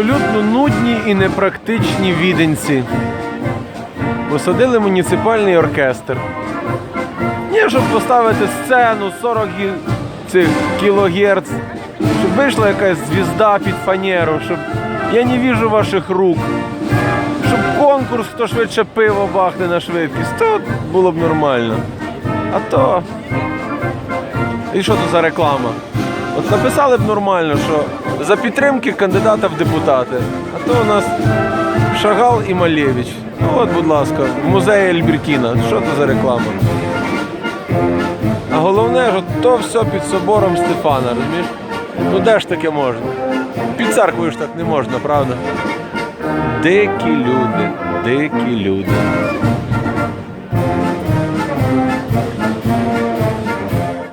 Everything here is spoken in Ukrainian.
абсолютно нудні і непрактичні віденці. Посадили муніципальний оркестр. Ні, щоб поставити сцену 40 гі- кілогерц, щоб вийшла якась звізда під фанеру, щоб я не віжу ваших рук. Щоб конкурс, хто швидше пиво бахне на швидкість, то було б нормально. А то. І що то за реклама? От написали б нормально, що за підтримки кандидата в депутати. А то у нас Шагал і Малєвич. Ну от, будь ласка, в музеї Ельберкіна. Що то за реклама? А головне, що то все під собором Стефана, розумієш? Ну де ж таке можна? Під церквою ж так не можна, правда? Дикі люди, дикі люди.